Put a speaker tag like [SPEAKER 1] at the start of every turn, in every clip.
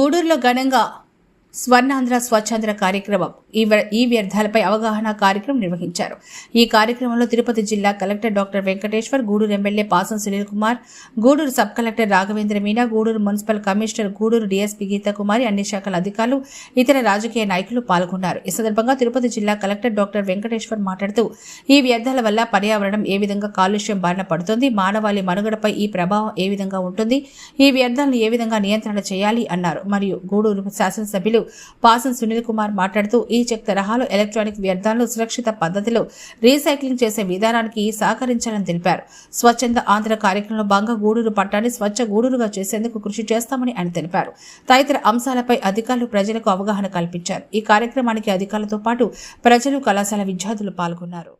[SPEAKER 1] గూడూరులో ఘనంగా స్వర్ణాంధ్ర స్వచ్ఛాంధ్ర కార్యక్రమం. ఈ ఈ వ్యర్థాలపై అవగాహన కార్యక్రమం నిర్వహించారు. ఈ కార్యక్రమంలో తిరుపతి జిల్లా collector doctor Venkateshwar Gudur MLA Pasam Sunil Kumar Gudur sub collector Raghavendra Meena Gudur municipal commissioner Gudur DSP Geetakumari అన్ని శాఖల అధికారులు ఇతర రాజకీయ నాయకులు పాల్గొన్నారు. ఈ సందర్భంగా తిరుపతి జిల్లా కలెక్టర్ డాక్టర్ వెంకటేశ్వర్ మాట్లాడుతూ ఈ వ్యర్థాల వల్ల పర్యావరణం ఏ విధంగా కాలుష్యం బారిన పడుతుంది మానవాళి మనుగడపై ఈ ప్రభావం ఏ విధంగా ఉంటుంది ఈ వ్యర్థాలను ఏ విధంగా నియంత్రణ చేయాలి అన్నారు. మరియు గూడూరు శాసనసభ్యులు పాసం సునీల్ కుమార్ మాట్లాడుతూ ఈ చెక్ తరహాలో ఎలక్ట్రానిక్ వ్యర్థాలను సురక్షిత పద్ధతిలో రీసైక్లింగ్ చేసే విధానానికి సహకరించాలని తెలిపారు. స్వచ్ఛంద ఆంధ్ర కార్యక్రమంలో భాగంగా గూడూరు పట్టాన్ని స్వచ్ఛ గూడూరుగా చేసేందుకు కృషి చేస్తామని ఆయన తెలిపారు. తదితర అంశాలపై అధికారులు ప్రజలకు అవగాహన కల్పించారు. ఈ కార్యక్రమానికి అధికారులతో పాటు ప్రజలు కళాశాల విద్యార్థులు పాల్గొన్నారు.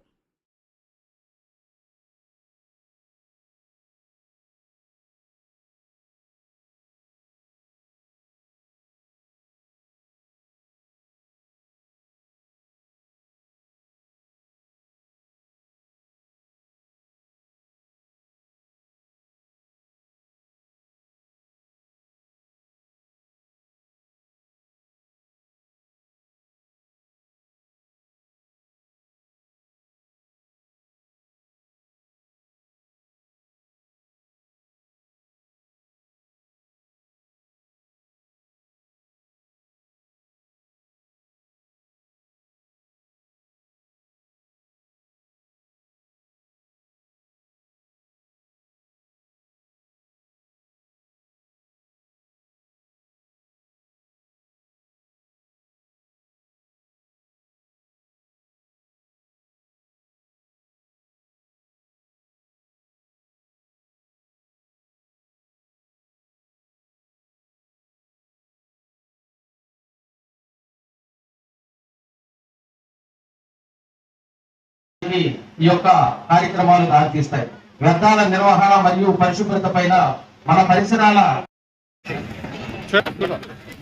[SPEAKER 2] ఈ ఈ యొక్క కార్యక్రమాలు దారితీస్తాయి. వ్యర్థాల నిర్వహణ మరియు పరిశుభ్రత పైన మన పరిసరాల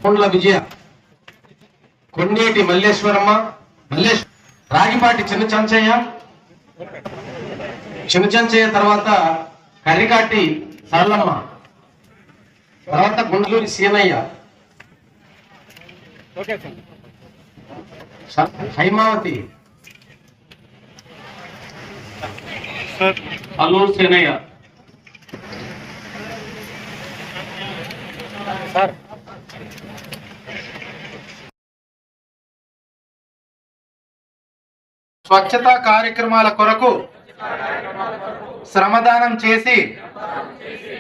[SPEAKER 2] కొండల విజయ. కొండేటి మల్లేశ్వరమ్మ మల్లేశ్ రాగిపాటి చిన్న చంచయ్య. చిన్న చంచయ్య తర్వాత కర్రికాటి సరళమ్మ. తర్వాత గుండలూరి సీనయ్య. స- హైమావతి అల్లూరు సేనయ్య. స్వచ్ఛతా కార్యక్రమాల కొరకు శ్రమదానం చేసి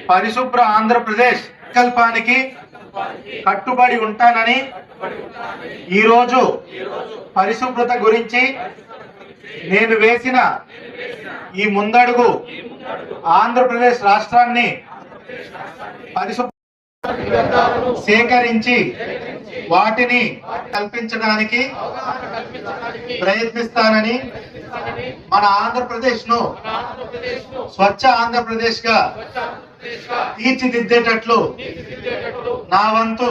[SPEAKER 2] పరిశుభ్ర ఆంధ్రప్రదేశ్ సంకల్పానికి కట్టుబడి ఉంటానని ఈరోజు పరిశుభ్రత గురించి నేను వేసిన ఈ ముందడుగు ఆంధ్రప్రదేశ్ రాష్ట్రాన్ని పరిశుభ్ర సేకరించి వాటిని కల్పించడానికి ప్రయత్నిస్తానని మన ఆంధ్రప్రదేశ్ను స్వచ్ఛ ఆంధ్రప్రదేశ్గా తీర్చిదిద్దేటట్లు నా వంతు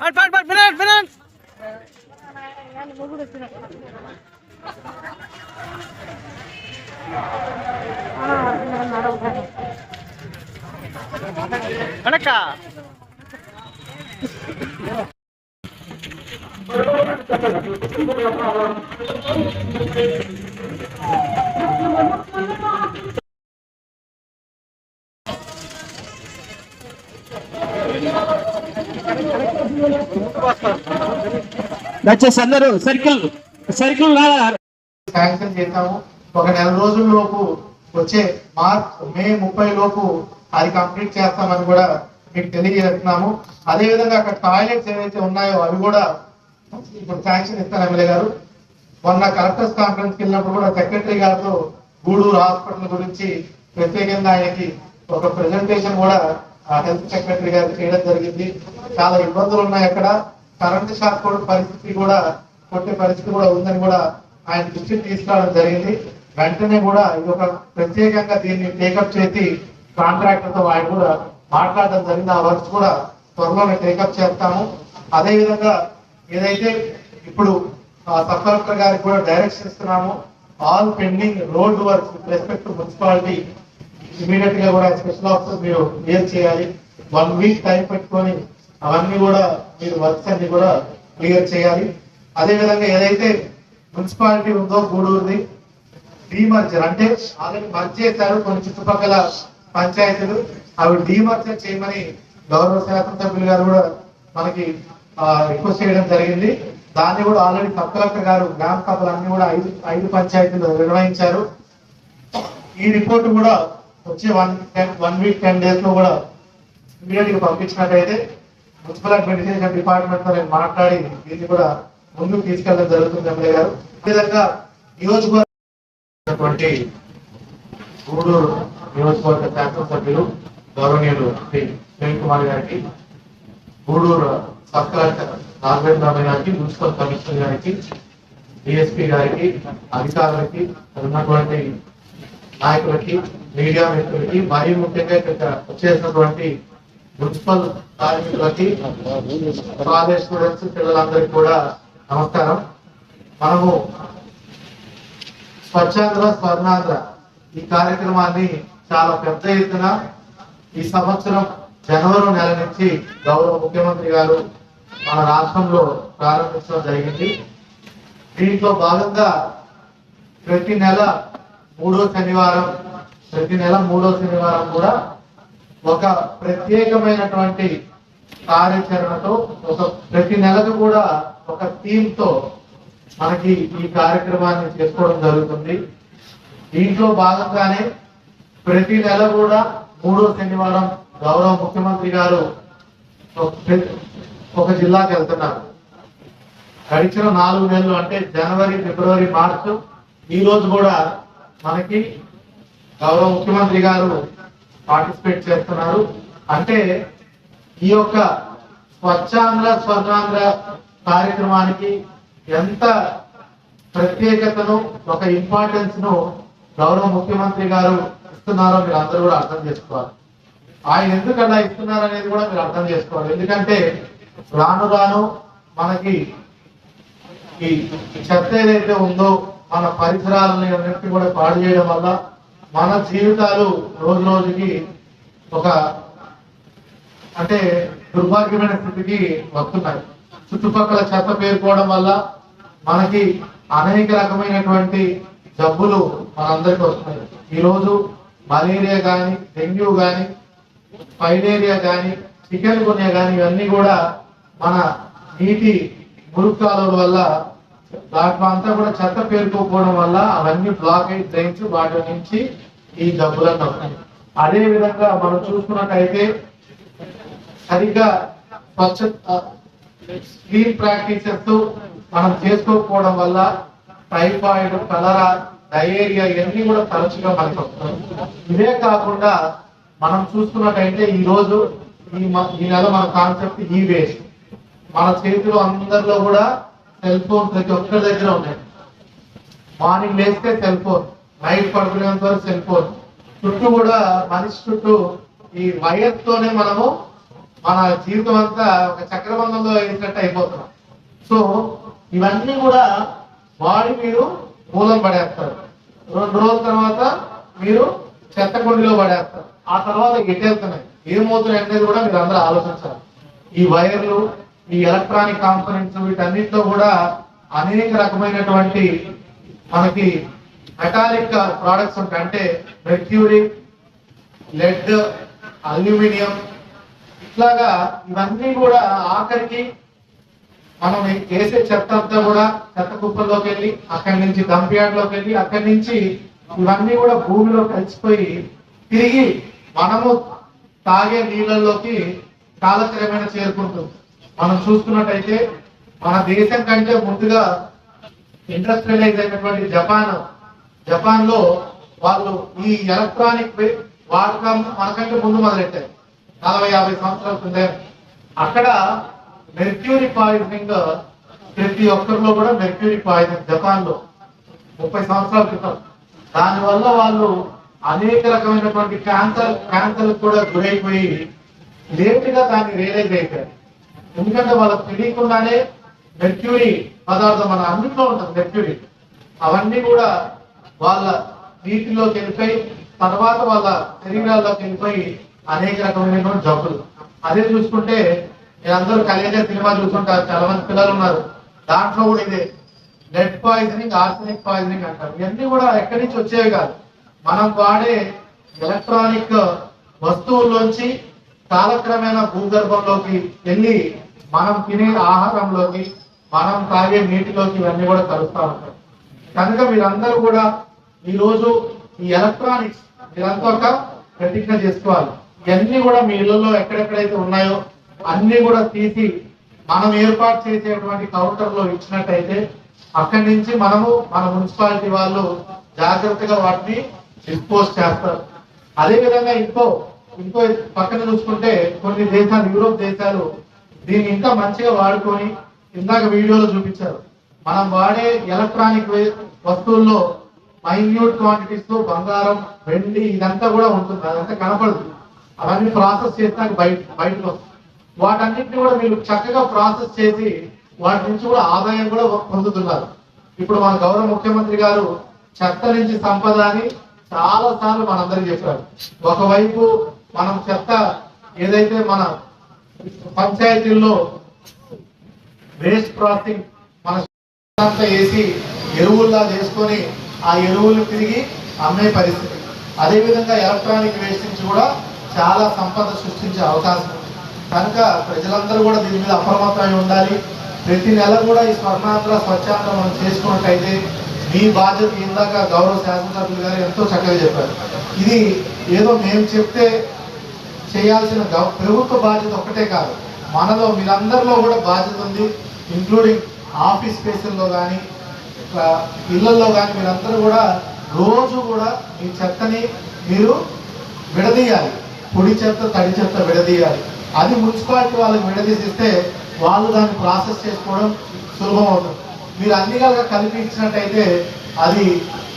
[SPEAKER 3] పట్ పట్ పట్ వినండి వినండి వణక్క
[SPEAKER 4] దయచేసి అందరూ సర్కిల్ సర్కిల్
[SPEAKER 2] శాంక్షన్ చేస్తాము ఒక నెల రోజుల లోపు వచ్చే మార్చ్ మే ముప్పై లోపు అది కంప్లీట్ చేస్తామని కూడా మీకు తెలియజేస్తున్నాము. అదే విధంగా అక్కడ టాయిలెట్స్ ఏవైతే ఉన్నాయో అవి కూడా ఇప్పుడు శాంక్షన్ ఇస్తాను ఎమ్మెల్యే గారు. మొన్న కలెక్టర్స్ కాన్ఫరెన్స్కి వెళ్ళినప్పుడు కూడా సెక్రటరీ గారితో గూడూరు హాస్పిటల్ గురించి ప్రత్యేకంగా ఆయనకి ఒక ప్రజెంటేషన్ కూడా హెల్త్ సెక్రటరీ గారు చేయడం జరిగింది. చాలా ఇబ్బందులు ఉన్నాయి అక్కడ. కరెంట్ షాక్ కూడా పరిస్థితి కూడా కొట్టే పరిస్థితి కూడా ఉందని కూడా ఆయన దృష్టికి తీసుకురావడం జరిగింది. వెంటనే కూడా ఇది ఒక ప్రత్యేకంగా దీన్ని టేకప్ చేసి కాంట్రాక్టర్తో ఆయన కూడా మాట్లాడడం జరిగింది. ఆ వర్క్స్ కూడా త్వరలోనే టేకప్ చేస్తాము. అదే విధంగా ఏదైతే ఇప్పుడు సబ్ కలెక్టర్ గారికి కూడా డైరెక్షన్ ఇస్తున్నాము all pending road works respect municipality ఇమీడియట్గా కూడా స్పెషల్ ఆఫీసర్ మీరు క్లియర్ చేయాలి? వన్ వీక్ టైం పెట్టుకొని అవన్నీ కూడా మీరు వర్క్స్ అన్ని కూడా క్లియర్ చేయాలి. అదేవిధంగా ఏదైతే మున్సిపాలిటీ ఉందో గూడూరుది డీమర్జర్ అంటే ఆల్రెడీ మర్జ్ చేశారు కొన్ని చుట్టుపక్కల పంచాయతీలు. అవి డీమర్జర్ చేయమని గౌరవ శాసనసభ్యులు గారు కూడా మనకి రిక్వెస్ట్ చేయడం జరిగింది. దాన్ని కూడా ఆల్రెడీ సబ్ కలెక్టర్ గారు గ్రామ సభలు అన్ని కూడా ఐదు ఐదు పంచాయతీలు నిర్వహించారు. ఈ రిపోర్ట్ కూడా వచ్చే వన్ వన్ వీక్ టెన్ డేస్లో కూడా ఇమీడియట్గా పంపించినట్టయితే మున్సిపల్ అడ్మినిస్ట్రేషన్ డిపార్ట్మెంట్తో నేను మాట్లాడి దీన్ని కూడా ముందుకు తీసుకెళ్ళడం జరుగుతుంది ఎమ్మెల్యే గారు. అదేవిధంగా నియోజకవర్గటువంటి గూడూరు నియోజకవర్గ శాసనసభ్యులు గౌరవనీయులు శ్రీ సునీల్ కుమార్ గారికి గూడూరు సబ్ కలెక్టర్ నాగేంద్రరావు గారికి మున్సిపల్ కమిషనర్ గారికి డిఎస్పీ గారికి అధికారులకి ఉన్నటువంటి నాయకులకి మీడియా వ్యక్తులకి మరియు ముఖ్యంగా ఇక్కడ వచ్చేసినటువంటి మున్సిపల్ కార్మికులకి కాలేజ్ స్టూడెంట్స్ పిల్లలందరికీ కూడా నమస్కారం. మనము స్వచ్ఛాంధ్ర స్వర్ణాంధ్ర ఈ కార్యక్రమాన్ని చాలా పెద్ద ఎత్తున ఈ సంవత్సరం జనవరి నెల నుంచి గౌరవ ముఖ్యమంత్రి గారు మన రాష్ట్రంలో ప్రారంభించడం జరిగింది. దీంట్లో భాగంగా ప్రతి నెల మూడో శనివారం ప్రతి నెల మూడో శనివారం కూడా ఒక ప్రత్యేకమైనటువంటి కార్యాచరణతో ఒక ప్రతి నెలకు కూడా ఒక థీమ్తో మనకి ఈ కార్యక్రమాన్ని చేసుకోవడం జరుగుతుంది. దీంట్లో భాగంగానే ప్రతి నెల కూడా మూడో శనివారం గౌరవ ముఖ్యమంత్రి గారు ఒక- ఒక జిల్లాకి వెళ్తున్నారు. గడిచిన నాలుగు నెలలు అంటే జనవరి ఫిబ్రవరి మార్చు ఈ రోజు కూడా మనకి గౌరవ ముఖ్యమంత్రి గారు పార్టిసిపేట్ చేస్తున్నారు. అంటే ఈ యొక్క స్వచ్ఛాంధ్ర స్వర్ణాంధ్ర కార్యక్రమానికి ఎంత ప్రత్యేకతను ఒక ఇంపార్టెన్స్ను గౌరవ ముఖ్యమంత్రి గారు ఇస్తున్నారో మీరు అందరూ కూడా అర్థం చేసుకోవాలి. ఆయన ఎందుకన్నా ఇస్తున్నారు అనేది కూడా మీరు అర్థం చేసుకోవాలి. ఎందుకంటే రాను రాను మనకి ఈ చెత్త ఏదైతే ఉందో మన పరిసరాలని అన్నింటినీ కూడా పాడు చేయడం వల్ల మన జీవితాలు రోజు రోజుకి ఒక అంటే దుర్భాగ్యమైన స్థితికి వస్తున్నాయి. చుట్టుపక్కల చెత్త పేరుకోవడం వల్ల మనకి అనేక రకమైనటువంటి జబ్బులు మనందరికీ వస్తున్నాయి. ఈరోజు మలేరియా కానీ డెంగ్యూ కానీ ఫైలేరియా కానీ చికెన్ గున్యా కానీ ఇవన్నీ కూడా మన నీటి మురుగు కాలువల వల్ల దాంట్లో అంతా కూడా చెత్త పేరుకోకపోవడం వల్ల అవన్నీ బ్లాక్ అయి డ్రైన్స్ వాటి నుంచి ఈ జబ్బులన్నీ వస్తాయి. అదే విధంగా మనం చూసుకున్నట్టయితే సరిగ్గా స్వచ్ఛ క్లీన్ ప్రాక్టీసెస్ మనం చేసుకోకపోవడం వల్ల టైఫాయిడ్ కలరా డయేరియా ఇవన్నీ కూడా తరచుగా మనకు వస్తాయి ఇదే కాకుండా మనం చూసుకున్నట్టయితే ఈ రోజు ఈ ఈ నెల మన కాన్సెప్ట్ ఈ వేస్ట్ మన చేతిలో అందరిలో కూడా సెల్ ఫోన్ ప్రతి ఒక్కరి దగ్గర ఉన్నాయి. మార్నింగ్ లేస్తే సెల్ ఫోన్ నైట్ పడుకునేంత వరకు సెల్ ఫోన్ చుట్టూ కూడా మనిషి చుట్టూ ఈ వైర్ తోనే మనము మన జీవితం అంతా ఒక చక్రబంధంలో వేసినట్టు అయిపోతున్నాం. సో ఇవన్నీ కూడా బాడీ మీరు మూలం పడేస్తారు. రెండు రోజుల తర్వాత మీరు చెత్త కుండిలో పడేస్తారు. ఆ తర్వాత ఎట్టేస్తున్నాయి ఏమవుతున్నాయి అనేది కూడా మీరు అందరూ ఆలోచించాలి. ఈ వైర్లు ఈ ఎలక్ట్రానిక్ కాంపోనెంట్స్ వీటన్నిటిలో కూడా అనేక రకమైనటువంటి మనకి మెటాలిక్ ప్రోడక్ట్స్ ఉంటాయి. అంటే మెర్క్యూరీ లెడ్ అల్యూమినియం ఇట్లాగా ఇవన్నీ కూడా ఆఖరికి మనం వేసే చెత్త అంతా కూడా చెత్త కుప్పల్లోకి వెళ్ళి అక్కడి నుంచి డంప్ వెళ్ళి అక్కడి నుంచి ఇవన్నీ కూడా భూమిలో కలిసిపోయి తిరిగి మనము తాగే నీళ్ళలోకి కాలక్రమేణా చేరుకుంటుంది. మనం చూసుకున్నట్టయితే మన దేశం కంటే ముందుగా ఇండస్ట్రియలైజ్ అయినటువంటి జపాన్ జపాన్లో వాళ్ళు ఈ ఎలక్ట్రానిక్ వాడకం మనకంటే ముందు మొదలెట్టారు. నలభై యాభై సంవత్సరాల కింద అక్కడ మెర్క్యూరీ పాయిజనింగ్ ప్రతి ఒక్కరిలో కూడా మెర్క్యూరీ పాయిజన్ జపాన్లో ముప్పై సంవత్సరాల క్రితం. దానివల్ల వాళ్ళు అనేక రకమైనటువంటి క్యాన్సర్ క్యాన్సర్ కూడా గురైపోయి లేటుగా దాన్ని రియలైజ్ అయిపోయారు. ఎందుకంటే వాళ్ళకి తెలియకుండానే మెర్క్యూరీ పదార్థం మన అన్నింటిలో ఉంటుంది మెర్క్యూరీ. అవన్నీ కూడా వాళ్ళ నీటిలోకి వెళ్ళిపోయి తర్వాత వాళ్ళ శరీరాల్లోకి వెళ్ళిపోయి అనేక రకమైనటువంటి జబ్బులు. అదే చూసుకుంటే మీరందరూ కలిగే సినిమా చూసుకుంటారు చాలా మంది పిల్లలు ఉన్నారు. దాంట్లో కూడా ఇదే. లెడ్ పాయిజనింగ్ ఆర్సనిక్ పాయిజనింగ్ అంటారు. ఇవన్నీ కూడా ఎక్కడి నుంచి వచ్చేవి కాదు. మనం వాడే ఎలక్ట్రానిక్ వస్తువుల్లోంచి కాలక్రమేణా భూగర్భంలోకి వెళ్ళి మనం తినే ఆహారంలోకి మనం తాగే నీటిలోకి ఇవన్నీ కూడా కలుస్తా ఉంటాయి. కనుక మీరందరూ కూడా ఈరోజు ఈ ఎలక్ట్రానిక్స్ మీరంతా ఒక ప్రతిజ్ఞ చేసుకోవాలి. ఇవన్నీ కూడా మీ ఇళ్ళలో ఎక్కడెక్కడైతే ఉన్నాయో అన్ని కూడా తీసి మనం ఏర్పాటు చేసేటువంటి కౌంటర్లో ఇచ్చినట్టయితే అక్కడి నుంచి మనము మన మున్సిపాలిటీ వాళ్ళు జాగ్రత్తగా వాటిని డిస్పోజ్ చేస్తారు. అదే విధంగా ఇంకో ఇంకో పక్కన చూసుకుంటే కొన్ని దేశాలు యూరోప్ దేశాలు దీన్ని ఇంకా మంచిగా వాడుకొని ఇందాక వీడియోలో చూపించారు. మనం వాడే ఎలక్ట్రానిక్ వస్తువుల్లో మైన్యూట్ క్వాంటిటీస్తో బంగారం వెండి ఇదంతా కూడా ఉంటుంది. అదంతా కనపడదు. అవన్నీ ప్రాసెస్ చేసినాక బయట బయటకు వస్తుంది వాటన్నిటిని కూడా మీరు చక్కగా ప్రాసెస్ చేసి వాటి నుంచి కూడా ఆదాయం కూడా పొందుతున్నారు. ఇప్పుడు మన గౌరవ ముఖ్యమంత్రి గారు చెత్త నుంచి సంపద అని చాలా సార్లు మనందరికి చెప్పారు. ఒకవైపు మనం చెత్త ఏదైతే మన పంచాయతీల్లో వేస్ట్ ప్రాసెసింగ్ మన అంతా వేసి ఎరువుల్లా చేసుకొని ఆ ఎరువులు తిరిగి అమ్మే పరిస్థితి. అదేవిధంగా ఎలక్ట్రానిక్ వేస్ట్ నుంచి కూడా చాలా సంపద సృష్టించే అవకాశం ఉంది. కనుక ప్రజలందరూ కూడా దీని మీద అప్రమత్తమై ఉండాలి. ప్రతి నెల కూడా ఈ స్వర్ణాంధ్ర స్వచ్ఛాంధ్ర మనం చేసుకున్నట్టయితే మీ బాధ్యత ఇందాక గౌరవ శాసనసభ్యులు గారు ఎంతో చక్కగా చెప్పారు. ఇది ఏదో మేము చెప్తే చేయాల్సిన ప్రభుత్వ బాధ్యత ఒక్కటే కాదు. మనలో మీరందరిలో కూడా బాధ్యత ఉంది. ఇంక్లూడింగ్ ఆఫీస్ స్పేసుల్లో కానీ ఇళ్ళలో కానీ మీరందరూ కూడా రోజు కూడా మీ చెత్తని మీరు విడదీయాలి. పొడి చెత్త తడి చెత్త విడదీయాలి. అది మున్సిపాలిటీ వాళ్ళకి విడదీసిస్తే వాళ్ళు దాన్ని ప్రాసెస్ చేసుకోవడం సులభం అవుతుంది. మీరు అన్ని కలగా కలిపి ఇచ్చినట్టయితే అది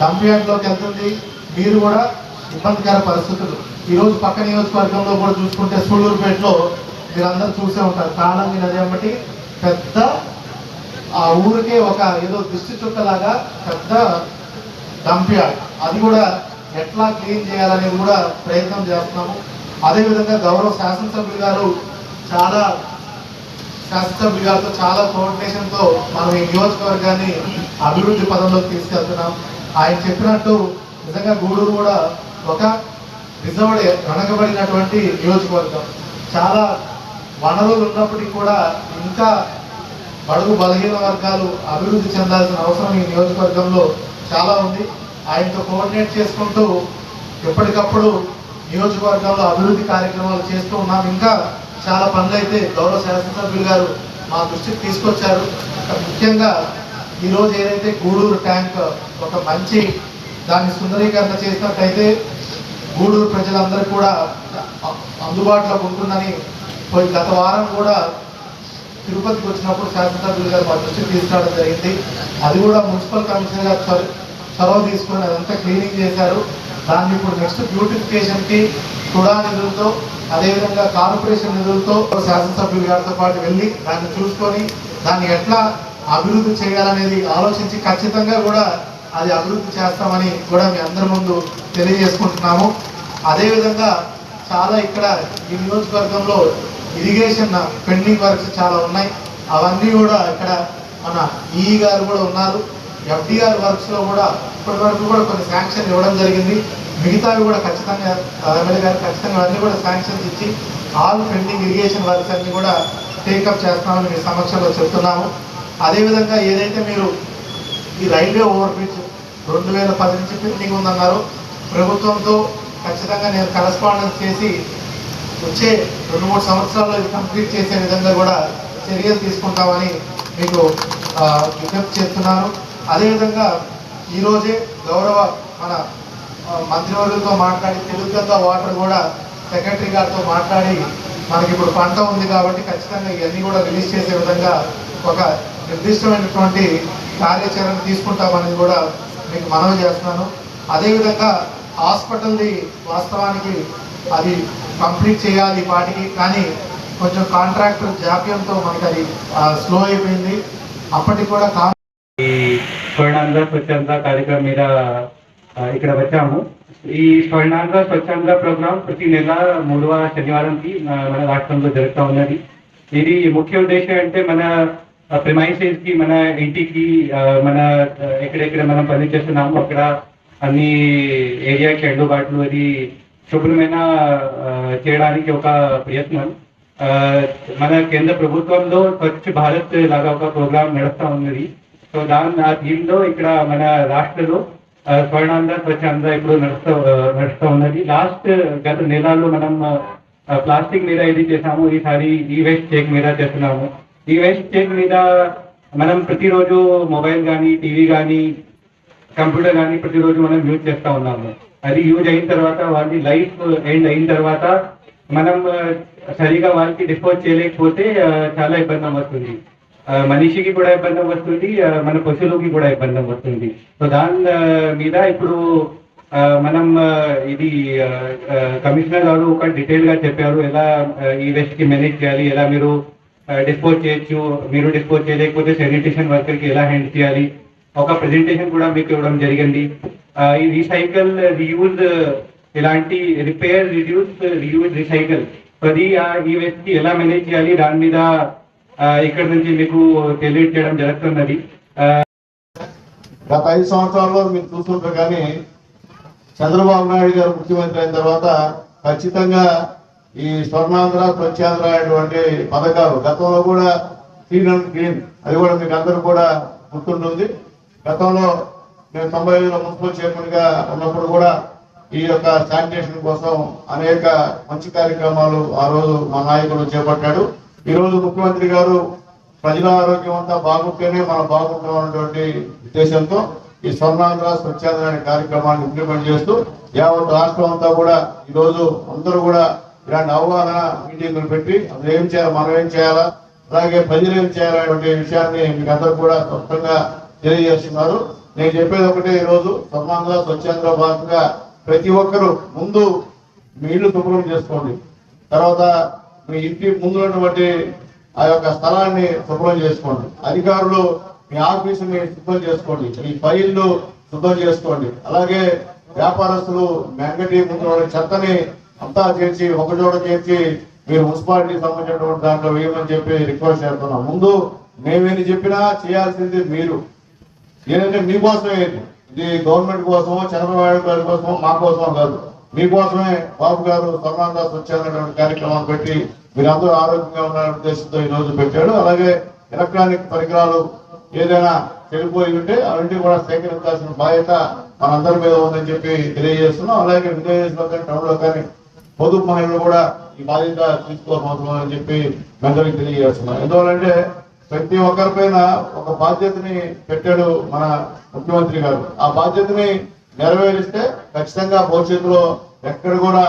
[SPEAKER 2] డంపియార్డ్లోకి వెళ్తుంది. మీరు కూడా ఇబ్బందికర పరిస్థితులు. ఈ రోజు పక్క నియోజకవర్గంలో కూడా చూసుకుంటే సూళ్ళూరుపేటలో మీరందరూ చూసే ఉంటారు. కాళంగి నది అమ్మటి పెద్ద ఆ ఊరికే ఒక ఏదో దిష్టి చుక్కలాగా పెద్ద డంప్యార్డ్. అది కూడా ఎట్లా క్లీన్ చేయాలనేది కూడా ప్రయత్నం చేస్తున్నాము. అదేవిధంగా గౌరవ శాసనసభ్యులు గారు చాలా శాసనసభ్యులు గారితో చాలా కోఆర్డినేషన్తో మనం ఈ నియోజకవర్గాన్ని అభివృద్ధి పదంలోకి తీసుకెళ్తున్నాం. ఆయన చెప్పినట్టు నిజంగా గూడూరు కూడా ఒక రిజర్వ్డ్ వెనకబడినటువంటి నియోజకవర్గం. చాలా వనరులు ఉన్నప్పటికీ కూడా ఇంకా బడుగు బలహీన వర్గాలు అభివృద్ధి చెందాల్సిన అవసరం ఈ నియోజకవర్గంలో చాలా ఉంది. ఆయనతో కోఆర్డినేట్ చేసుకుంటూ ఎప్పటికప్పుడు నియోజకవర్గంలో అభివృద్ధి కార్యక్రమాలు చేస్తూ ఉన్నాం. ఇంకా చాలా పనులైతే గౌరవ శాసనసభ్యులు గారు మా దృష్టికి తీసుకొచ్చారు. ముఖ్యంగా ఈరోజు ఏదైతే గూడూరు ట్యాంక్ ఒక మంచి దాన్ని సుందరీకరణ చేసినట్టయితే గూడూరు ప్రజలందరూ కూడా అందుబాటులో ఉంటుందని పోయి గత వారం కూడా తిరుపతికి వచ్చినప్పుడు శాసనసభ్యులు గారు మా దృష్టికి తీసుకురావడం జరిగింది. అది కూడా మున్సిపల్ కమిషనర్ గారు చొరవ తీసుకుని అదంతా క్లీనింగ్ చేశారు. దాన్ని ఇప్పుడు నెక్స్ట్ బ్యూటిఫికేషన్కి తుడా నిధులతో అదేవిధంగా కార్పొరేషన్ నిధులతో శాసనసభ్యులు గారితో పాటు వెళ్ళి దాన్ని చూసుకొని దాన్ని ఎట్లా అభివృద్ధి చేయాలనేది ఆలోచించి ఖచ్చితంగా కూడా అది అభివృద్ధి చేస్తామని కూడా మీ అందరి ముందు తెలియజేసుకుంటున్నాము. అదేవిధంగా చాలా ఇక్కడ ఈ నియోజకవర్గంలో ఇరిగేషన్ పెండింగ్ వర్క్స్ చాలా ఉన్నాయి. అవన్నీ కూడా ఇక్కడ మన ఈ గారు కూడా ఉన్నారు. ఎఫ్డిఆర్ వర్క్స్లో కూడా ఇప్పటి వరకు కూడా కొన్ని శాంక్షన్ ఇవ్వడం జరిగింది. మిగతావి కూడా ఖచ్చితంగా ఎమ్మెల్యే గారు ఖచ్చితంగా అన్నీ కూడా శాంక్షన్స్ ఇచ్చి ఆల్ పెండింగ్ ఇరిగేషన్ వర్క్స్ అన్నీ కూడా టేకప్ చేస్తామని మీ సమక్షంలో చెప్తున్నాము. అదేవిధంగా ఏదైతే మీరు ఈ రైల్వే ఓవర్ బ్రిడ్జ్ రెండు వేల పది నుంచి పెండింగ్ ఉందన్నారు. ప్రభుత్వంతో ఖచ్చితంగా నేను కరస్పాండెన్స్ చేసి వచ్చే రెండు మూడు సంవత్సరాల్లో ఇది కంప్లీట్ చేసే విధంగా కూడా చర్యలు తీసుకుంటామని మీకు విజ్ఞప్తి చేస్తున్నాను. అదేవిధంగా ఈరోజే గౌరవ మన మంత్రివర్యులతో మాట్లాడి తెలుగుగంగా వాటర్ కూడా సెక్రటరీ గారితో మాట్లాడి మనకి ఇప్పుడు పంట ఉంది కాబట్టి ఖచ్చితంగా ఇవన్నీ కూడా రిలీజ్ చేసే విధంగా ఒక నిర్దిష్టమైనటువంటి కార్యాచరణ తీసుకుంటామని కూడా మీకు మనవి చేస్తున్నాను. అదేవిధంగా హాస్పిటల్ది వాస్తవానికి అది కంప్లీట్ చేయాలి వాటికి కానీ కొంచెం కాంట్రాక్టర్ జాప్యంతో మనకి అది స్లో అయిపోయింది. అప్పటికి కూడా
[SPEAKER 5] ఈ స్వర్ణాంధ్ర స్వచ్ఛంద కార్యక్రమం మీద ఇక్కడ వచ్చాము. ఈ స్వర్ణాంధ్ర స్వచ్ఛంద ప్రోగ్రాం ప్రతి నెల మూడవ శనివారంకి మన రాష్ట్రంలో జరుగుతూ ఉన్నది. ఇది ముఖ్య ఉద్దేశం అంటే మన ప్రిమైసెస్కి మన ఇంటికి మన ఎక్కడెక్కడ మనం పని చేస్తున్నాము అక్కడ అన్ని ఏరియాకి అందుబాటులో అది శుభ్రమైన చేయడానికి ఒక ప్రయత్నం. ఆ, మన కేంద్ర ప్రభుత్వంలో స్వచ్ఛ భారత్ లాగా ఒక ప్రోగ్రాం నడుస్తా ఉన్నది. సో దాని ఆ థీమ్లో ఇక్కడ మన రాష్ట్రంలో ఆ, స్వర్ణాంధ్ర స్వచ్ఛాంధ్ర ఇప్పుడు నడుస్తూ నడుస్తూ ఉన్నది. లాస్ట్ గత నెలలో మనం ప్లాస్టిక్ మీద ఇది చేసాము ఈసారి ఈ వేస్ట్ చెక్ మీద చేస్తున్నాము. ఈ వేస్ట్ మీద మనం ప్రతిరోజు మొబైల్ కానీ టీవీ కానీ కంప్యూటర్ కానీ ప్రతిరోజు మనం యూజ్ చేస్తా ఉన్నాము. అది యూజ్ అయిన తర్వాత వాళ్ళకి లైఫ్ ఎండ్ అయిన తర్వాత మనం సరిగా వాళ్ళకి డిస్పోజ్ చేయలేకపోతే చాలా ఇబ్బంది వస్తుంది. మనిషికి కూడా ఇబ్బంది వస్తుంది మన పశువులకి కూడా ఇబ్బంది వస్తుంది. సో దాని మీద ఇప్పుడు మనం ఇది కమిషనర్ గారు ఒక డీటెయిల్గా చెప్పారు ఎలా ఈ వేస్ట్కి మేనేజ్ చేయాలి ఎలా మీరు డిస్పోజ్ చేయొచ్చు మీరు డిస్పోజ్ చేయలేకపోతే శానిటేషన్ వర్కర్కి ఎలా హ్యాండ్ చేయాలి? ఒక ప్రెజెంటేషన్ కూడా మీకు ఇవ్వడం జరిగింది. ఈ రీసైకిల్ రీయూజ్ ఇలాంటి రిపేర్ రిడ్యూస్ రీయూజ్ రీసైకిల్ అది ఆ ఈ వ్యక్తి కి ఎలా మేనేజ్ చేయాలి? దాని మీద ఇక్కడ నుంచి మీకు తెలియజేయడం జరుగుతున్నది.
[SPEAKER 6] గత ఐదు సంవత్సరాల్లో మీరు చూస్తుంటారు కానీ చంద్రబాబు నాయుడు గారు ముఖ్యమంత్రి అయిన తర్వాత ఖచ్చితంగా ఈ స్వర్ణాంధ్ర స్వచ్ఛాంధ్ర అనేటువంటి పథకాలు గతంలో కూడా క్లీన్ అండ్ గ్రీన్ అది కూడా మీకు అందరూ కూడా గుర్తుంటుంది. గతంలో నేను తొంభై ఐదులో మున్సిపల్ చైర్మన్గా ఉన్నప్పుడు కూడా ఈ యొక్క శానిటేషన్ కోసం అనేక మంచి కార్యక్రమాలు ఆ రోజు మా నాయకుడు చేపట్టాడు. ఈరోజు ముఖ్యమంత్రి గారు ప్రజల ఆరోగ్యం అంతా బాగుంటేనే మనం బాగుంటాం అనేటువంటి ఉద్దేశంతో ఈ స్వర్ణాంధ్ర స్వచ్ఛాంధ్ర అనే కార్యక్రమాన్ని ఇంప్లిమెంట్ చేస్తూ యావత్ రాష్ట్రం అంతా కూడా ఈరోజు అందరూ కూడా ఇలాంటి అవగాహన మీటింగులు పెట్టి అసలు ఏం చేయాలి మనం ఏం చేయాలా అలాగే ప్రజలు ఏం చేయాలనే విషయాన్ని మీకు అందరూ కూడా స్పష్టంగా తెలియజేస్తున్నారు. నేను చెప్పేది ఒకటే ఈ రోజు స్వచ్ఛంగా భాగంగా ప్రతి ఒక్కరూ ముందు మీ ఇల్లు శుభ్రం చేసుకోండి. తర్వాత మీ ఇంటి ముందు ఉన్నటువంటి ఆ యొక్క స్థలాన్ని శుభ్రం చేసుకోండి. అధికారులు మీ ఆఫీసుని శుభ్రం చేసుకోండి. మీ ఫైళ్ళు శుభ్రం చేసుకోండి. అలాగే వ్యాపారస్తులు మెంగటి ముందు చెత్తని అంతా చేర్చి ఒక చోట చేర్చి మీరు మున్సిపాలిటీకి సంబంధించినటువంటి దాంట్లో వేయమని చెప్పి రిక్వెస్ట్ చేస్తున్నాం. ముందు మేమేమి చెప్పినా చేయాల్సింది మీరు. ఏంటంటే మీకోసమే ఇది. గవర్నమెంట్ కోసమో చంద్రబాబు గారి కోసమో మా కోసమో కాదు. మీకోసమే బాబు గారు స్వర్ణాందాస్ వచ్చారనేటువంటి కార్యక్రమాన్ని పెట్టి మీరందరూ ఆరోగ్యంగా ఉన్న ఉద్దేశంతో ఈ రోజు పెట్టాడు అలాగే ఎలక్ట్రానిక్ పరికరాలు ఏదైనా చెడిపోయి ఉంటే అవన్నీ కూడా సేకరించాల్సిన బాధ్యత మనందరి మీద ఉందని చెప్పి తెలియజేస్తున్నాం. అలాగే విలేజెస్లో కానీ టౌన్లో కానీ పొదుపు మహిళలు కూడా ఈ బాధ్యత తీసుకోవడం అవసరం అని చెప్పి అందరికి తెలియజేస్తున్నాం ఎందువల్లంటే ప్రతి ఒక్కరిపైన ఒక బాధ్యతని పెట్టాడు మన ముఖ్యమంత్రి గారు. ఆ బాధ్యతని నెరవేరిస్తే ఖచ్చితంగా భవిష్యత్తులో ఎక్కడ కూడా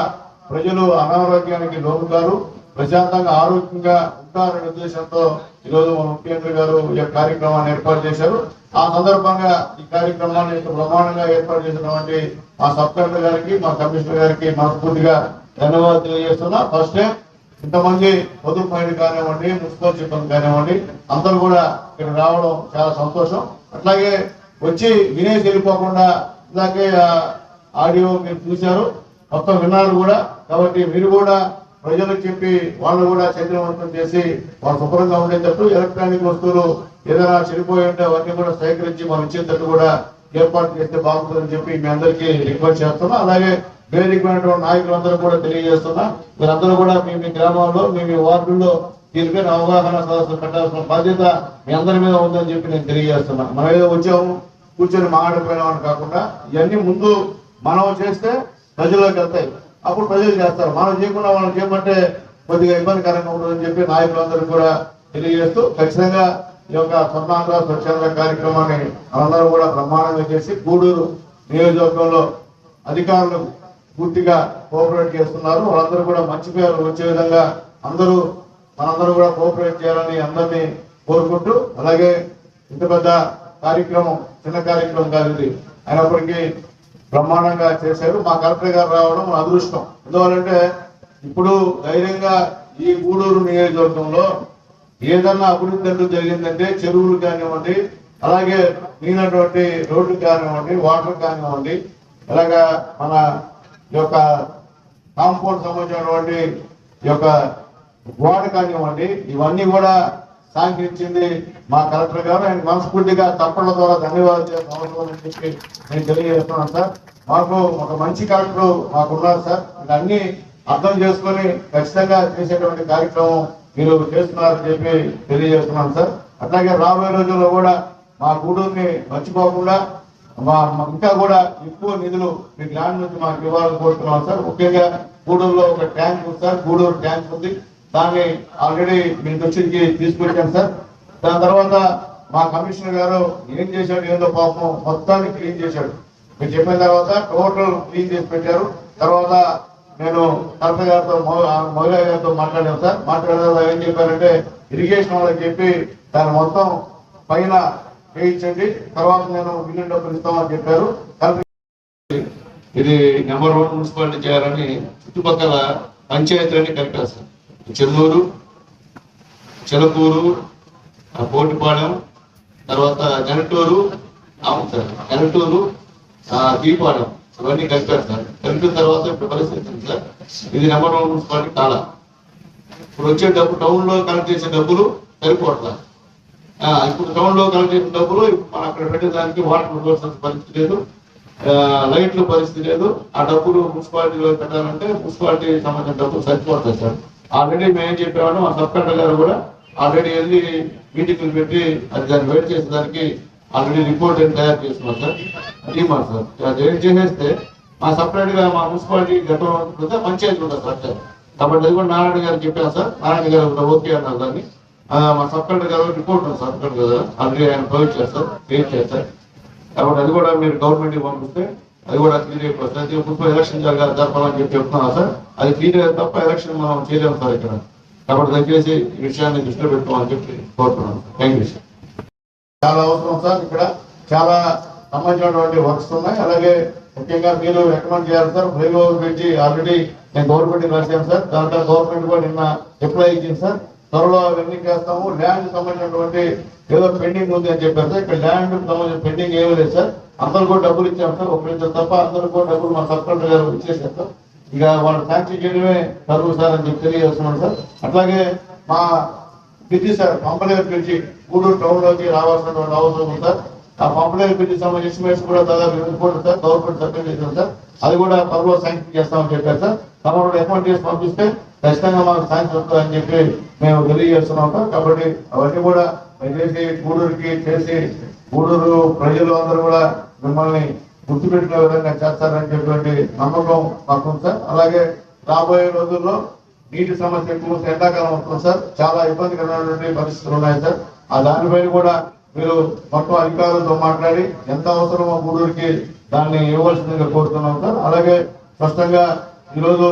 [SPEAKER 6] ప్రజలు అనారోగ్యానికి లోనుకారు ప్రశాంతంగా ఆరోగ్యంగా ఉంటారనే ఉద్దేశంతో ఈరోజు మన ముఖ్యమంత్రి గారు ఈ యొక్క కార్యక్రమాన్ని ఏర్పాటు చేశారు. ఆ సందర్భంగా ఈ కార్యక్రమాన్ని ఇంత బ్రహ్మాండంగా ఏర్పాటు చేసినటువంటి మా సబ్ కలెక్టర్ గారికి మా కమిషనర్ గారికి మనస్ఫూర్తిగా ధన్యవాదాలు తెలియజేస్తున్నా. ఫస్ట్ టైం ఇంతమంది పొదుపు మహిళలు కానివ్వండి మున్సిపల్ సిబ్బంది కానివ్వండి అందరూ కూడా ఇక్కడ రావడం చాలా సంతోషం. అట్లాగే వచ్చి వినేసి వెళ్ళిపోకుండా ఇలాగే ఆడియో మీరు చూశారు. మొత్తం విన్నారు కూడా. కాబట్టి మీరు కూడా ప్రజలకు చెప్పి వాళ్ళు కూడా చైతన్యవంతం చేసి వాళ్ళు శుభ్రంగా ఉండేటట్టు ఎలక్ట్రానిక్ వస్తువులు ఏదైనా చెడిపోయి ఉంటే అవన్నీ కూడా సేకరించి మనం ఇచ్చేటట్టు కూడా ఏర్పాటు చేస్తే బాగుంటుందని చెప్పి మీ అందరికీ రిక్వెస్ట్ చేస్తున్నాం. అలాగే వేదికమైనటువంటి నాయకులందరూ కూడా తెలియజేస్తున్నా. మీరందరూ కూడా మీ మీ గ్రామాల్లో మీ మీ వార్డుల్లో దీనిపైన అవగాహన సదస్సు పెట్టాల్సిన బాధ్యత మీ అందరి మీద ఉందని చెప్పి నేను తెలియజేస్తున్నా. మనం ఏదో వచ్చాము కూర్చొని మాట్లాడిపోయినామని కాకుండా ఇవన్నీ ముందు మనం చేస్తే ప్రజల్లోకి వెళ్తాయి. అప్పుడు ప్రజలు చేస్తారు. మనం చేయకుండా వాళ్ళు చేయమంటే కొద్దిగా ఇబ్బందికరంగా ఉంటుందని చెప్పి నాయకులందరూ కూడా తెలియజేస్తూ ఖచ్చితంగా ఈ యొక్క స్వర్ణాంధ్ర స్వచ్ఛంద కార్యక్రమాన్ని మనందరం కూడా బ్రహ్మాండంగా చేసి గూడూరు నియోజకవర్గంలో అధికారులు పూర్తిగా కోఆపరేట్ చేస్తున్నారు. వాళ్ళందరూ కూడా మంచి పేరు వచ్చే విధంగా అందరూ మనందరూ కూడా కోఆపరేట్ చేయాలని అందరినీ కోరుకుంటూ అలాగే ఇంత పెద్ద కార్యక్రమం చిన్న కార్యక్రమం కాదు ఇది. అయినప్పటికీ బ్రహ్మాండంగా చేశారు. మా కలెక్టర్ గారు రావడం మన అదృష్టం. ఎందువల్లంటే ఇప్పుడు ధైర్యంగా ఈ గూడూరు నియోజకవర్గంలో ఏదన్నా అభివృద్ధి అంటూ జరిగిందంటే చెరువులు కానివ్వండి అలాగే మిగిలినటువంటి రోడ్లు కానివ్వండి వాటర్ కానివ్వండి ఇలాగా మన ఈ యొక్క కాంపౌండ్ సంబంధించినటువంటి ఈ యొక్క గోడ కానివ్వండి ఇవన్నీ కూడా సాంకేతించింది మా కలెక్టర్ గారు. ఆయన మనస్ఫూర్తిగా తప్పల ద్వారా ధన్యవాదాలు చేయాల్సిన అవసరం చెప్పి నేను తెలియజేస్తున్నాను సార్. మాకు ఒక మంచి కలెక్టర్ మాకు ఉన్నారు సార్. ఇవన్నీ అర్థం చేసుకొని ఖచ్చితంగా చేసేటువంటి కార్యక్రమం మీరు చేస్తున్నారని చెప్పి తెలియజేస్తున్నాను సార్. అట్లాగే రాబోయే రోజుల్లో కూడా మా గూడూరుని మర్చిపోకుండా మా మా- ఇంకా కూడా ఎక్కువ నిధులు మీ గ్రాండ్ నుంచి మాకు ఇవ్వాలని కోరుతున్నాం సార్. ముఖ్యంగా గూడూరులో ఒక ట్యాంక్ ఉంది సార్. గూడూరు ట్యాంక్ ఉంది. దాన్ని ఆల్రెడీ మీ దృష్టికి తీసుకొచ్చాను సార్. దాని తర్వాత మా కమిషనర్ గారు ఏం చేశాడు ఏందో పాపం మొత్తాన్ని క్లీన్ చేశాడు. మీరు చెప్పిన తర్వాత టోటల్ క్లీన్ చేసి పెట్టారు. తర్వాత నేను కలెక్టర్ గారితో మహిళ గారితో మాట్లాడాను సార్. మాట్లాడిన ఏం చెప్పారంటే ఇరిగేషన్ వాళ్ళకి చెప్పి దాని మొత్తం పైన వేయించండి. తర్వాత నేను మిలియన్ డబ్బులు ఇస్తామని చెప్పారు. ఇది నెంబర్ వన్ మున్సిపాలిటీ చేయాలని చుట్టుపక్కల పంచాయతీలన్నీ కలిపారు సార్ చెన్నూరు చిలకూరు పోటిపాలెం తర్వాత జనటూరు అవును సార్ జనటూరు ఆ, దీపాలెం ఇవన్నీ కలిపారు సార్ కలిపిన తర్వాత ఇప్పుడు పరిస్థితి సార్ ఇది నెంబర్ వన్ మున్సిపాలిటీ కాల ఇప్పుడు వచ్చే డబ్బు టౌన్లో కలెక్ట్ చేసే డబ్బులు సరిపోవట్లేదు ఇప్పుడు టౌన్లో కలెక్ట్ డబ్బులు మనం అక్కడ పెట్టేదానికి వాటర్ రిసోర్సెస్ పరిస్థితి లేదు. లైట్లు పరిస్థితి లేదు. ఆ డబ్బులు మున్సిపాలిటీలో పెట్టాలంటే మున్సిపాలిటీ సంబంధించిన డబ్బులు సరిపోతాయి సార్. ఆల్రెడీ మేము ఏం చెప్పామో మా సబ్ కలెక్టర్ గారు కూడా ఆల్రెడీ వెళ్ళి మీటింగ్లు పెట్టి అది దాన్ని వెయిట్ చేసేదానికి ఆల్రెడీ రిపోర్ట్ తయారు చేస్తున్నారు సార్. టీమా సార్. అది ఏం చేసేస్తే మా సపరేట్గా మా మున్సిపాలిటీ గతంలో మంచి పంచాయతీ ఉంటుంది సార్. కాబట్టి అది కూడా నారాయణ గారు చెప్పాను సార్. నారాయణ గారు ఓకే అన్నారు దాన్ని. మా సబ్ కలెక్టర్ గారు రిపోర్ట్ ఉంది సబ్ కలెక్టర్ గారు. ఆల్రెడీ ఆయన ప్రొవైడ్ చేస్తారు క్లియర్ చేస్తారు. కాబట్టి అది కూడా మీరు గవర్నమెంట్కి పంపిస్తే అది కూడా క్లియర్ అయిపోతుంది అది మున్సిపల్ ఎలక్షన్ జరగాలి జరపాలని చెప్పి చెప్తున్నా సార్. అది క్లియర్ తప్ప ఎలక్షన్ మనం చేయలేము సార్ ఇక్కడ. కాబట్టి దయచేసి ఈ విషయాన్ని దృష్టిలో పెట్టుకోమని చెప్పి కోరుతున్నాను. Thank you sir. చాలా అవసరం సార్ ఇక్కడ. చాలా సంబంధించినటువంటి వర్క్స్ ఉన్నాయి. అలాగే ముఖ్యంగా మీరు రికమెండ్ చేయాలి సార్. ఫ్లైఓవర్ బ్రిడ్జి ఆల్రెడీ నేను గవర్నమెంట్ రాశాను సార్. దాంట్లో గవర్నమెంట్ కూడా నిన్న రిప్లై ఇచ్చింది సార్. త్వరలో అవన్నీ చేస్తాము. ల్యాండ్ సంబంధించినటువంటి ఏదో పెండింగ్ ఉంది అని చెప్పారు సార్. ఇక్కడ ల్యాండ్ సంబంధించిన పెండింగ్ ఏమీ లేదు సార్. అందరు కూడా డబ్బులు ఇచ్చాం సార్. ఒక ఇద్దరు తప్ప అందరు కూడా డబ్బులు మా సబ్ కలెక్టర్ గారు ఇచ్చేసారు సార్. ఇక వాళ్ళు శాంక్షన్ చేయడమే కరువు సార్ అని చెప్పి తెలియజేస్తున్నాను సార్. అట్లాగే మా పిచ్చి సార్ పంపలేరు నుంచి గూడూరు టౌన్లోకి రావాల్సినటువంటి అవసరం ఉంది సార్. ఆ పంపలేరు బ్రిడ్జి సంబంధించి ఎస్టిమేట్స్ కూడా దాదాపు కోట్లు సార్ గవర్నమెంట్ సబ్మిట్ చేశారు సార్. అది కూడా త్వరలో శాంక్షన్ చేస్తామని చెప్పారు సార్. తమరు అకౌంట్ చేసి పంపిస్తే ఖచ్చితంగా మాకు శాంక్షన్ వస్తుందని చెప్పి మేము తెలియజేస్తున్నాం సార్. కాబట్టి అవన్నీ కూడా దయచేసి గూడూరుకి చేసి గూడూరు ప్రజలు అందరూ కూడా మిమ్మల్ని గుర్తుపెట్టుకునే విధంగా చేస్తారని చెప్పినటువంటి నమ్మకం మాకు సార్. అలాగే రాబోయే రోజుల్లో నీటి సమస్య ఎక్కువ ఎండాకాలం వస్తుంది సార్. చాలా ఇబ్బందికరమైనటువంటి పరిస్థితులు ఉన్నాయి సార్. ఆ దానిపైన కూడా మీరు మొత్తం అధికారులతో మాట్లాడి ఎంత అవసరమో గూడూరుకి దాన్ని ఇవ్వాల్సిందిగా కోరుతున్నాం సార్. అలాగే స్పష్టంగా ఈరోజు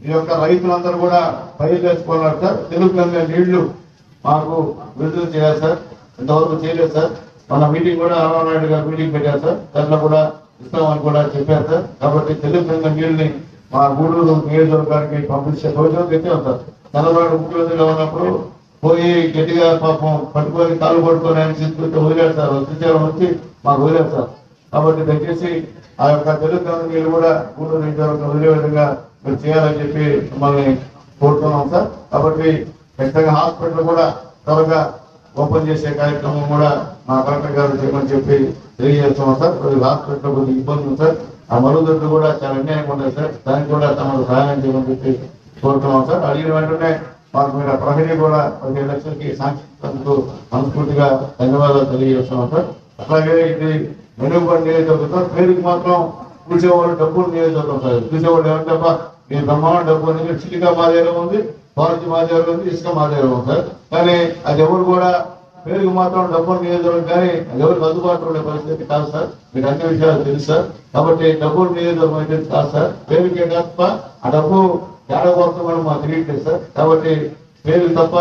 [SPEAKER 6] ఈ యొక్క రైతులందరూ కూడా పైరు చేసుకోవాలి సార్. తెలుగు గంగ నీళ్ళు మాకు విడుదల చేయాలి సార్. ఇంతవరకు చేయలేదు సార్. మన మీటింగ్ కూడా రామారావు నాయుడు గారు మీటింగ్ పెట్టారు సార్. దాంట్లో కూడా ఇస్తామని కూడా చెప్పారు సార్. కాబట్టి తెలుగు గంగ నీళ్ళని మా గూడూరు నియోజకవర్గానికి పంపించే రోజు తెచ్చాం సార్. చంద్రబాబు ముఖ్యమంత్రిగా ఉన్నప్పుడు పోయి గట్టిగా పాపం పట్టుకొని కాలు పట్టుకొని ఆయన తీసుకుంటే వదిలేరు సార్. శ్రీశైలం వచ్చి మాకు వదిలేరు సార్. కాబట్టి దయచేసి ఆ యొక్క తెలుగు మీరు కూడా గూడూరు నియోజకవర్గం వదిలే విధంగా మీరు చేయాలని చెప్పి మిమ్మల్ని కోరుతున్నాం సార్. కాబట్టి ఖచ్చితంగా హాస్పిటల్ కూడా త్వరగా ఓపెన్ చేసే కార్యక్రమం కూడా మా కలెక్టర్ గారు చేయమని చెప్పి తెలియజేస్తున్నాం సార్. కొద్దిగా హాస్పిటల్ కొద్దిగా ఇబ్బంది ఉంది సార్. ఆ మరుగుదొడ్లు కూడా చాలా అన్యాయంగా ఉంటాయి సార్. దానికి కూడా తమకు సహాయం చేయమని చెప్పి కోరుతున్నాం సార్. అడిగిన వెంటనే మాకు మీరు ప్రహరీ కూడా పదిహేను లక్షలకి సాంక్షించినందుకు మనస్ఫూర్తిగా ధన్యవాదాలు తెలియజేస్తున్నాం సార్. అలాగే ఇది మెరుగుపడి నియోజకవర్గం పేరుకి మాత్రం కూర్చేవాళ్ళు డబ్బులు నియోజకవర్గం సార్. చూసేవాళ్ళు ఏమంటే "అబ్బా, మీ బ్రహ్మాండ డబ్బు అనేది చిటికా మా ఉంది పాలసీ మా ఉంది ఇసుక మా ఉంది సార్. కానీ అది ఎవరు కూడా పేరుకి మాత్రం డబ్బులు నియోజకవర్గం కానీ అది ఎవరికి అందుబాటులో ఉండే పరిస్థితి కాదు సార్. మీకు అన్ని విషయాలు తెలుసు సార్. కాబట్టి డబ్బులు నియోజకవర్గం అయితే కాదు సార్. పేరుకే తప్ప ఆ డబ్బు ఏడబోతుంది మనం మాకు తెలియట్లేదు సార్ కాబట్టి పేరు తప్ప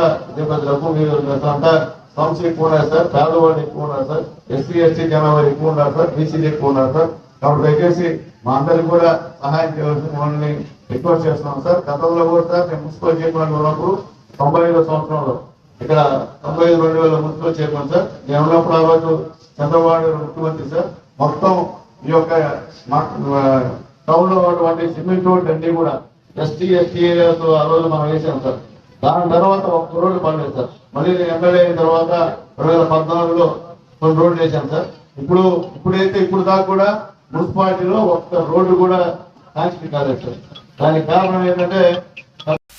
[SPEAKER 6] డబ్బు మీరు అంతా సంస్థలు ఎక్కువ ఉన్నారు సార్ పేదవాళ్ళు ఎక్కువ ఉన్నారు సార్ ఎస్సీ ఎస్టీ జనాభా ఎక్కువ ఉన్నారు సార్ బీసీలు ఎక్కువ ఉన్నారు సార్ కాబట్టి దయచేసి మా అందరికి కూడా సహాయం చేయవలసిన మనల్ని రిక్వెస్ట్ చేస్తున్నాం సార్ గతంలో కూడా సార్ నేను మున్సిపల్ చైర్మన్ ఉన్నప్పుడు తొంభై ఐదో సంవత్సరంలో ఇక్కడ తొంభై ఐదు రెండు వేల మున్సిపల్ చైర్మన్ సార్ నేను ఉన్నప్పుడు ఆ రోజు చంద్రబాబు ముఖ్యమంత్రి సార్ మొత్తం ఈ యొక్క టౌన్లో ఉన్నటువంటి సిమెంట్ రోడ్ అన్ని కూడా ఎస్టీ ఎస్టీ ఏరియాతో ఆ రోజు మనం వేసాం సార్. దాని తర్వాత ఒక్క రోడ్డు పడలేదు సార్ మళ్ళీ నేను ఎమ్మెల్యే అయిన తర్వాత రెండు వేల పద్నాలుగులో కొన్ని రోడ్లు వేసాం సార్. ఇప్పుడు ఇప్పుడైతే ఇప్పుడు దాకా కూడా మున్సిపాలిటీలో ఒక్క రోడ్డు కూడా శాంక్షన్ కాలేదు సార్. దానికి కారణం ఏంటంటే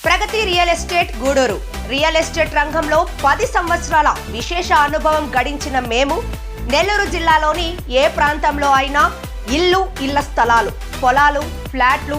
[SPEAKER 7] Pragati real estate Gudur. Real estate రంగంలో పది సంవత్సరాల విశేష అనుభవం గడించిన మేము నెల్లూరు జిల్లాలోని ఏ ప్రాంతంలో అయినా ఇల్లు ఇళ్ళ స్థలాలు పొలాలు ఫ్లాట్లు